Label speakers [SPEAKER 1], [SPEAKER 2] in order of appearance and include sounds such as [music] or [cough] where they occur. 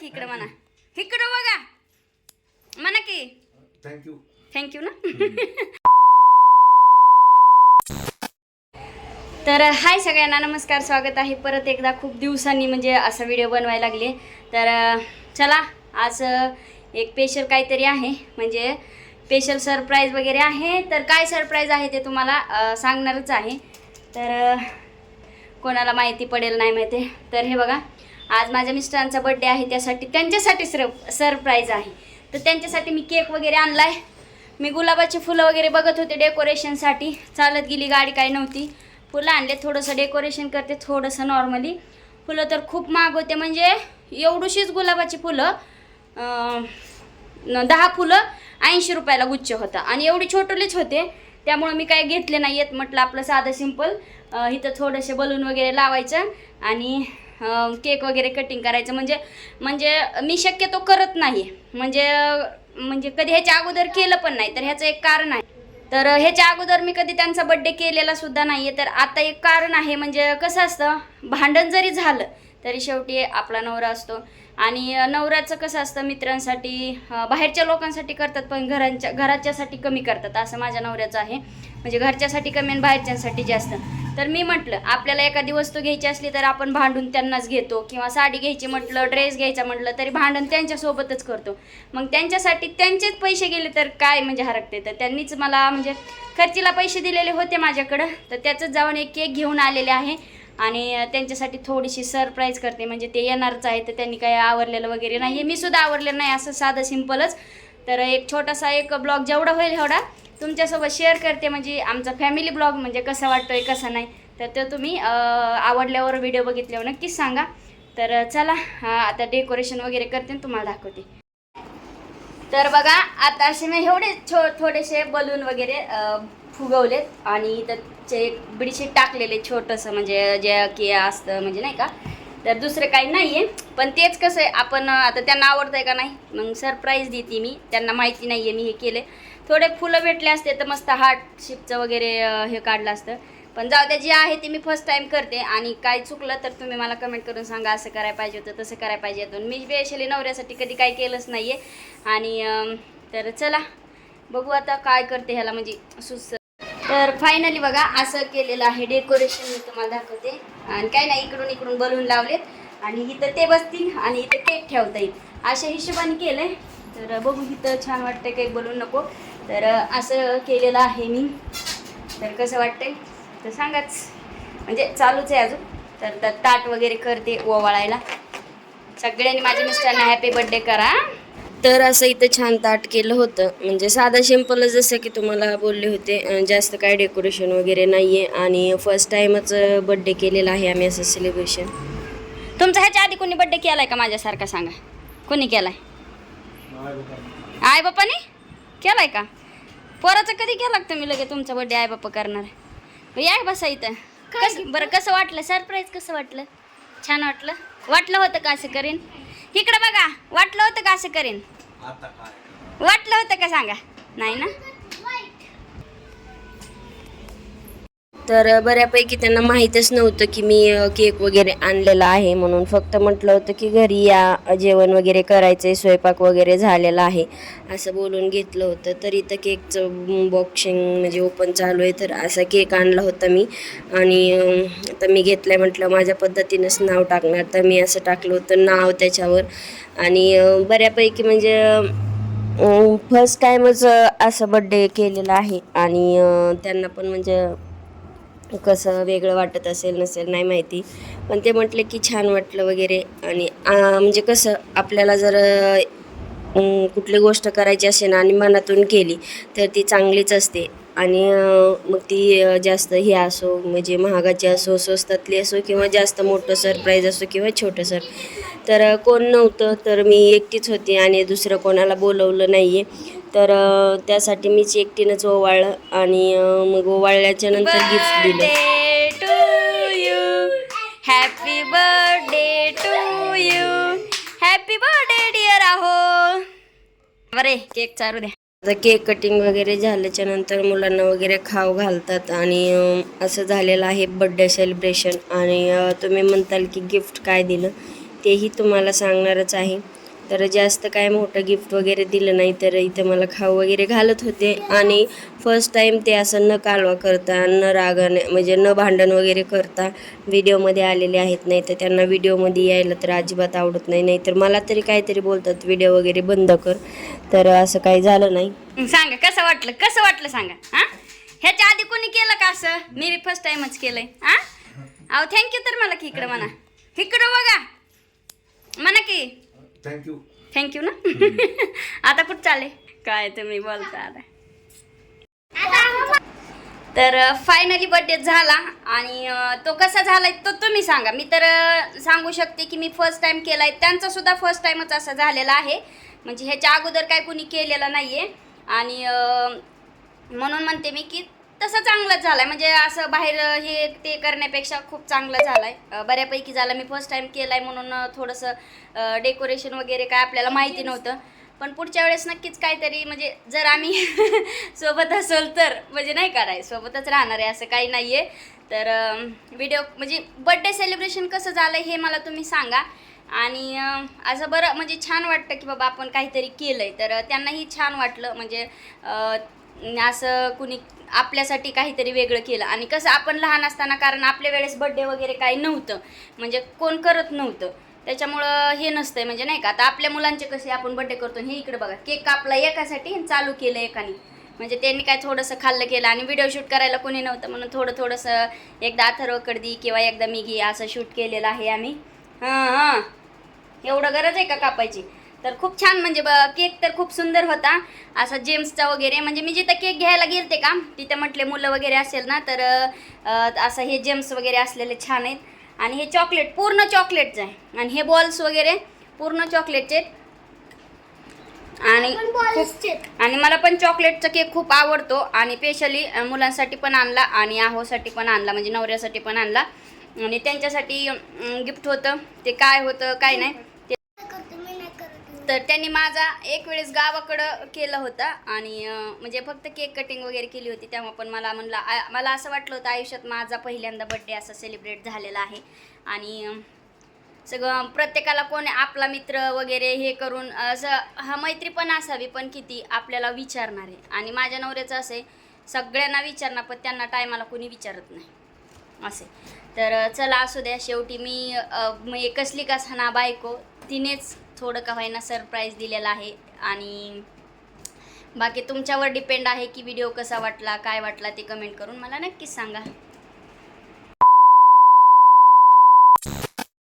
[SPEAKER 1] की इकडं म्हणा. इकडं बघा. म्हणा की.
[SPEAKER 2] थँक्यू
[SPEAKER 1] थँक्यू ना? [laughs] तर हाय सगळ्यांना. नमस्कार. स्वागत आहे. परत एकदा खूप दिवसांनी म्हणजे असा व्हिडिओ बनवायला लागले. तर चला आज एक स्पेशल काहीतरी आहे. म्हणजे स्पेशल सरप्राईज वगैरे आहे. तर काय सरप्राईज आहे ते तुम्हाला सांगणारच आहे. तर कोणाला माहिती पडेल नाही माहिती. तर हे बघा. आज माझ्या मिस्टरांचा बड्डे आहे त्यासाठी त्यांच्यासाठी सर सरप्राईज आहे. तर त्यांच्यासाठी मी केक वगैरे आणलाय. मी गुलाबाची फुलं वगैरे बघत होते डेकोरेशनसाठी चालत गेली गाडी काही नव्हती. फुलं आणले थोडंसं डेकोरेशन करते थोडंसं नॉर्मली फुलं तर खूप महाग होते म्हणजे एवढीशीच गुलाबाची फुलं दहा फुलं ऐंशी रुपयाला गुच्छ होता. आणि एवढी छोटलीच होते त्यामुळं मी काय घेतले नाही आहेत म्हटलं आपलं साधं सिंपल इथं थोडंसे बलून वगैरे लावायचं. आणि केक वगैरे कटिंग करायचं. म्हणजे म्हणजे मी शक्यतो करत नाही म्हणजे म्हणजे कधी ह्याच्या अगोदर केलं पण नाही तर ह्याचं एक कारण आहे. तर ह्याच्या अगोदर मी कधी त्यांचा बड्डे केलेला सुद्धा नाही आहे तर आता एक कारण आहे म्हणजे कसं असतं भांडण जरी झालं तरी शेवटी आपला नवरा असतो. आणि नवऱ्याचं कसं असतं मित्रांसाठी बाहेरच्या लोकांसाठी करतात पण घरांच्या घराच्यासाठी कमी करतात. असं माझ्या नवऱ्याचं आहे. म्हणजे घरच्यासाठी कमी आणि बाहेरच्यांसाठी जास्त. तर मी म्हटलं आपल्याला एखादी वस्तू घ्यायची असली तर आपण भांडून त्यांनाच घेतो. किंवा साडी घ्यायची म्हटलं ड्रेस घ्यायचा म्हटलं तरी भांडण त्यांच्यासोबतच करतो. मग त्यांच्यासाठी त्यांचेच पैसे गेले तर काय म्हणजे हरकते तर त्यांनीच मला म्हणजे खर्चीला पैसे दिलेले होते माझ्याकडं. तर त्याचंच जाऊन एक केक घेऊन आलेले आहे. आणि त्यांच्यासाठी थोडीशी सरप्राईज करते. म्हणजे ते येणारच आहे तर त्यांनी काही आवरलेलं वगैरे नाही आहे मी सुद्धा आवरलेलं नाही असं साधं सिम्पलच. तर एक छोटासा एक ब्लॉग जेवढा होईल एवढा तुमच्यासोबत शेअर करते. म्हणजे आमचा फॅमिली ब्लॉग म्हणजे कसा वाटतोय कसा नाही तर तो तुम्ही आवडल्यावर व्हिडिओ बघितल्यावर नक्कीच सांगा. तर चला आता डेकोरेशन वगैरे करते आणि तुम्हाला दाखवते. तर बघा आता असे मी एवढे छो थोडेसे बलून वगैरे फुगवलेत आणि त्याचे बिडशीट टाकलेले छोटंसं म्हणजे जे की असतं म्हणजे नाही का तर दुसरं काही नाही आहे पण तेच कसं आहे आपण आता त्यांना आवडतं आहे का नाही? मग सरप्राईज देते मी. त्यांना माहिती नाही आहे मी हे केले थोडे फुलं भेटले असते तर मस्त हार्ट शिपचं वगैरे हे काढलं असतं. पण जाऊ द्या जे आहे ते मी फर्स्ट टाईम करते. आणि काय चुकलं तर तुम्ही मला कमेंट करून सांगा असं करायला पाहिजे होतं तसं करायला पाहिजे होतं. मी स्पेशली नवऱ्यासाठी कधी काही केलंच नाही आहे आणि तर चला बघू आता काय करते ह्याला म्हणजे सुस तर फायनली बघा असं केलेलं आहे डेकोरेशन मी तुम्हाला दाखवते. आणि काय नाही इकडून इकडून बलून लावलेत. आणि इथं ते बसतील आणि इथं केक ठेवता येईल. अशा हिशोबाने केलं आहे तर बघू इथं छान वाटतं केक बलून नको. तर असं केलेलं आहे मी. तर कसं वाटतंय? तर सांगाच. म्हणजे चालूच आहे अजून. तर तर ताट वगैरे करते ओवाळायला. सगळ्यांनी माझ्या मिस्टरांना हॅपी बर्थडे करा. तर असं इथं छान ताट केलं होतं. म्हणजे साधं सिम्पलच जसं की तुम्हाला बोलले होते जास्त काय डेकोरेशन वगैरे नाही आहे आणि फर्स्ट टाईमच बड्डे केलेला आहे आम्ही असं सेलिब्रेशन तुमचा ह्याच्या आधी कोणी बड्डे केला आहे का माझ्यासारखा सांगा? कोणी केला आहे आई बापाने केलाय का? पोराचं कधी केला तुम्ही लगे तुमचा बर्थडे आई बाप्पा करणार? या बसा इथं. कसं बरं कसं वाटलं? सरप्राईज कसं वाटलं? छान वाटलं? वाटलं होतं का असं करीन? इकडं बघा वाटलं होतं का असं करीन? वाटलं होतं का सांगा? नाही ना? तर बऱ्यापैकी त्यांना माहीतच नव्हतं की मी केक वगैरे आणलेला आहे म्हणून. फक्त म्हटलं होतं की घरी या जेवण वगैरे करायचं आहे स्वयंपाक वगैरे झालेला आहे असं बोलून घेतलं होतं. तर इथं केकचं बॉक्सिंग म्हणजे ओपन चालू आहे तर असा केक आणला होता मी. आणि आता मी घेतलं म्हटलं माझ्या पद्धतीनंच नाव टाकणार. तर मी असं टाकलं होतं नाव त्याच्यावर. आणि बऱ्यापैकी म्हणजे फर्स्ट टाईमच असं बड्डे केलेला आहे. आणि त्यांना पण म्हणजे कसं वेगळं वाटत असेल नसेल नाही माहिती. पण ते म्हटले की छान वाटलं वगैरे. आणि म्हणजे कसं आपल्याला जर कुठली गोष्ट करायची असेल आणि मनातून केली तर ती चांगलीच असते. आणि मग ती जास्त हे असो म्हणजे महागाची असो स्वस्तातली असो किंवा जास्त मोठं सरप्राईज असो किंवा छोटं सर तर कोण नव्हतं तर मी एकटीच होती आणि दुसरं कोणाला बोलवलं नाही आहे तर त्यासाठी मीच एकटीनंच ओवाळलं आणि मग ओवाळल्याच्या नंतर गिफ्ट दिलं. Happy birthday to you happy birthday dear आहो बरे केक चालू द्या. आता केक कटिंग वगैरे झाल्याच्यानंतर मुलांना वगैरे खाऊ घालतात आणि असं झालेलं आहे बड्डे सेलिब्रेशन. आणि तुम्ही म्हणताल की गिफ्ट काय दिलं
[SPEAKER 3] तेही तुम्हाला सांगणारच आहे. तर जास्त काय मोठं गिफ्ट वगैरे दिलं नाही तर इथे मला खाऊ वगैरे घालत होते. आणि फर्स्ट टाईम ते असं न कालवा करता न रागाने म्हणजे न भांडण वगैरे करता व्हिडिओमध्ये आलेले आहेत. नाही तर त्यांना व्हिडिओमध्ये यायला तर अजिबात आवडत नाही. नाही तर मला तरी काहीतरी बोलतात व्हिडिओ वगैरे बंद कर. तर असं काही झालं नाही.
[SPEAKER 1] सांगा कसं वाटलं? कसं वाटलं सांगा? हां? ह्याच्या आधी कोणी केलं का असं? मी फर्स्ट टाईमच केलंय. हां? अहो थँक्यू तर मला की इकडं म्हणा. इकडं बघा.
[SPEAKER 2] थँक्यू.
[SPEAKER 1] थँक्यू ना? आता कुठं चाले काय तुम्ही बोलता आता? तर फायनली बड्डे झाला आणि तो कसा झालाय तो तुम्ही सांगा. मी तर सांगू शकते की मी फर्स्ट टाइम केलाय. त्यांचा सुद्धा फर्स्ट टाइमच असा झालेला आहे. म्हणजे ह्याच्या अगोदर काय कुणी केलेला नाहीये. आणि अं, म्हणून म्हणते मी की तसं चांगलंच झालाय. म्हणजे असं बाहेर हे ते करण्यापेक्षा खूप चांगलं झालाय. अं, बऱ्यापैकी झालं. मी फर्स्ट टाइम केलाय म्हणून अं, थोडंसं डेकोरेशन वगैरे काय आपल्याला माहिती नव्हतं. पण पुढच्या वेळेस नक्कीच काहीतरी म्हणजे जर आम्ही [laughs] सोबत असेल तर म्हणजे नाही कराय सोबतच राहणार आहे असं काही नाही आहे तर व्हिडिओ म्हणजे बड्डे सेलिब्रेशन कसं झालं हे मला तुम्ही सांगा. आणि असं बरं म्हणजे छान वाटतं की बाबा आपण काहीतरी केलं आहे तर त्यांनाही छान वाटलं. म्हणजे असं कुणी आपल्यासाठी काहीतरी वेगळं केलं. आणि कसं आपण लहान असताना कारण आपल्या वेळेस बड्डे वगैरे काही नव्हतं. म्हणजे कोण करत नव्हतं. त्याच्यामुळं हे नसतंय. म्हणजे नाही का आता आपल्या मुलांचे कसे आपण बड्डे करतो हे इकडे बघा केक कापला एकासाठी चालू केलं एकाने. म्हणजे त्यांनी काय थोडंसं खाल्लं केलं आणि व्हिडिओ शूट करायला कोणी नव्हतं. म्हणून थोडं थोडंसं एकदा अथर्व कडदी किंवा एकदा मी घे असं शूट केलेलं आहे आम्ही. हां हां. एवढं गरज आहे का कापायची? तर खूप छान म्हणजे ब केक तर खूप सुंदर होता. असा जेम्सचा वगैरे म्हणजे मी जिथं केक घ्यायला गेलते का तिथं म्हटले मुलं वगैरे असेल ना तर असं हे जेम्स वगैरे असलेले छान आहेत. आणि हे चॉकलेट पूर्ण चॉकलेटचं आहे. आणि हे बॉल्स वगैरे पूर्ण चॉकलेटचे आहेत. आणि आणि मला पण चॉकलेटचा केक खूप आवडतो. आणि स्पेशली मुलांसाठी पण आणला आणि आहोसाठी पण आणला म्हणजे नवऱ्यासाठी पण आणला. आणि त्यांच्यासाठी गिफ्ट होतं. ते काय होतं काय नाही. तर त्यांनी माझा एक वेळेस गावाकडं केलं होतं आणि म्हणजे फक्त केक कटिंग वगैरे केली होती. तेव्हा पण मला म्हणलं आ- मला असं वाटलं होतं आयुष्यात माझा पहिल्यांदा बड्डे असा सेलिब्रेट झालेला आहे. आणि सगळं प्रत्येकाला कोण आपला मित्र वगैरे हे करून असं हा मैत्री पण असावी पण किती आपल्याला विचारणार आहे. आणि माझ्या नवऱ्याचं असं आहे सगळ्यांना विचारणार पण त्यांना टायमाला कोणी विचारत नाही. असे तर चला असू द्या शेवटी मी कसली का ना बायको तिनेच थोडं का व्हायना सरप्राईज दिलेला आहे. आणि बाकी तुमच्यावर डिपेंड आहे की व्हिडिओ कसा वाटला काय वाटला ते कमेंट करून मला नक्कीच सांगा.